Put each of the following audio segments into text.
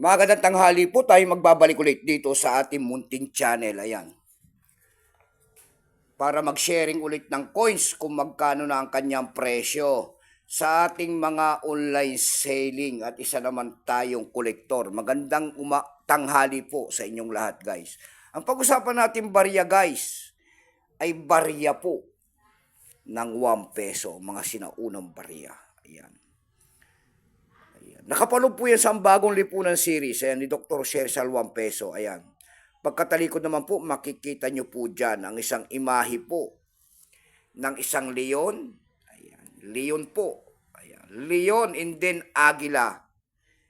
Magandang tanghali po tayo magbabalik ulit dito sa ating munting channel. Ayan. Para mag-sharing ulit ng coins kung magkano na ang kanyang presyo sa ating mga online selling at isa naman tayong kolektor. Magandang uma tanghali po sa inyong lahat guys. Ang pag-usapan natin barya guys ay barya po ng 1 peso, mga sinaunang barya. Ayan. Nakapanood po yan sa bagong lipunan series. Ayan, ni Dr. Shersal 1 peso. Ayan. Pagkatalikod naman po, makikita nyo po dyan ang isang imahe po ng isang leon. Ayan. Leon po. Ayan. Leon and then Agila.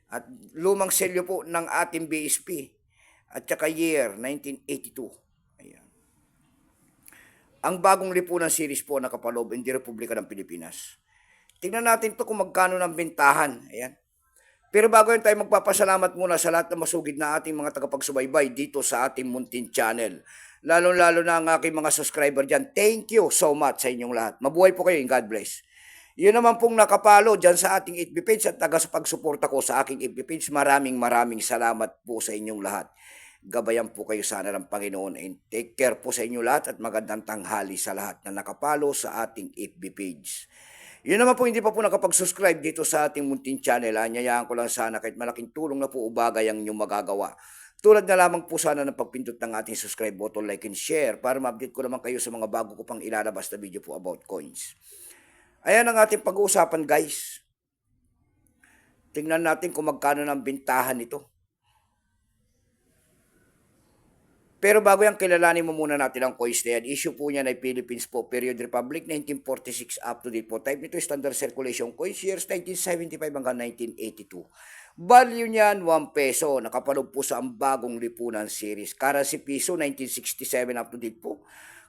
At lumang selyo po ng ating BSP. At saka year 1982. Ayan. Ang bagong lipunan series po nakapaloob in the Republika ng Pilipinas. Tingnan natin to kung magkano ng bentahan. Ayan. Pero bago yun tayo magpapasalamat muna sa lahat na masugid na ating mga tagapagsubaybay dito sa ating Muntin Channel. Lalo-lalo na ang aking mga subscriber dyan. Thank you so much sa inyong lahat. Mabuhay po kayo and God bless. Yun naman pong nakapalo dyan sa ating FB page at taga sa pagsuporta ko sa aking FB page. Maraming maraming salamat po sa inyong lahat. Gabayan po kayo sana ng Panginoon and take care po sa inyo lahat at magandang tanghali sa lahat na nakapalo sa ating FB page. Yun naman po hindi pa po nakapag-subscribe dito sa ating munting channel. Anyayaan ko lang sana kahit malaking tulong na po o bagay ang inyong magagawa. Tulad na lamang po sana ng pagpindot ng ating subscribe button, like and share para ma-update ko naman kayo sa mga bago ko pang ilalabas na video po about coins. Ayan ang ating pag-uusapan guys. Tingnan natin kung magkano ng bintahan nito. Pero bago yan, kilalanin mo muna natin ang coins na yan. Issue po niyan ay Philippines po, Period Republic, 1946 up to date po. Type nito Standard Circulation Coins, years 1975 hanggang 1982. Value niyan, 1 peso. Nakapanood po sa ang bagong lipunan series. Currency piso, 1967 up to date po.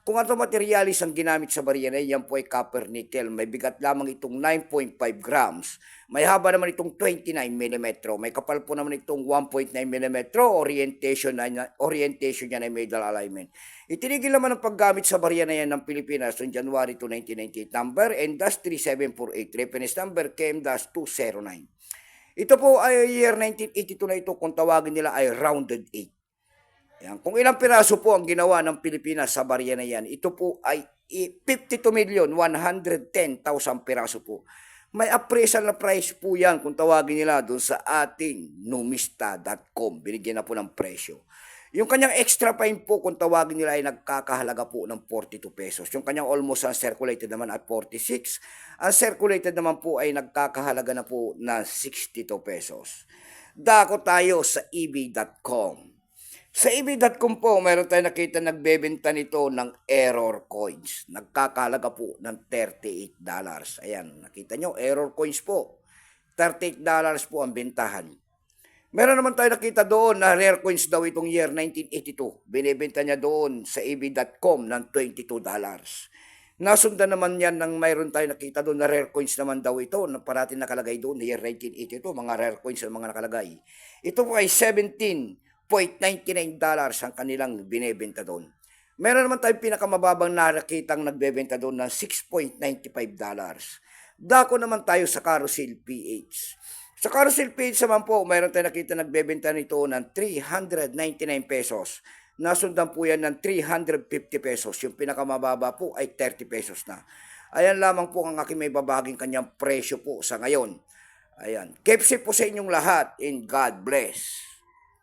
Kung ano materialis ang ginamit sa barya na yan po ay copper nickel. May bigat lamang itong 9.5 grams. May haba naman itong 29 mm. May kapal po naman itong 1.9 mm. Orientation, na, orientation niya na medal alignment. Itinigil naman ang paggamit sa barya na yan ng Pilipinas noong January 2, 1998. Number NDAS3748. Reference number KM-209. Ito po ay year 1982 na ito kung tawagin nila ay rounded 8. Yan. Kung ilang piraso po ang ginawa ng Pilipinas sa barya na yan, ito po ay 52 million 110,000 piraso po. May appraisal na price po yan kung tawagin nila doon sa ating numista.com. Binigyan na po ng presyo. Yung kanyang extra fine po kung tawagin nila ay nagkakahalaga po ng 42 pesos. Yung kanyang almost uncirculated naman at 46. Uncirculated naman po ay nagkakahalaga na po ng 62 pesos. Dako tayo sa eb.com. Sa ebi.com po, meron tayo nakita nagbebenta nito ng error coins. Nagkakalaga po ng $38. Ayan, nakita nyo, error coins po. $38 po ang bentahan. Meron naman tayo nakita doon na rare coins daw itong year 1982. Binibenta niya doon sa ebi.com ng $22. Nasundan naman yan ng mayroon tayo nakita doon na rare coins naman daw ito na parating nakalagay doon year 1982, mga rare coins ang mga nakalagay. Ito po ay 17 $0.99 ang kanilang binebenta doon. Meron naman tayong pinakamababang nakitang nagbebenta doon ng $6.95. Dako naman tayo sa Carousel PH. Sa Carousel PH naman po, meron tayong nakita nagbebenta nito ng 399 pesos. Nasundan po yan ng 350 pesos. Yung pinakamababa po ay 30 pesos na. Ayan lamang po ang aking may babaging kanyang presyo po sa ngayon. Ayan. Keep safe po sa inyong lahat and God bless.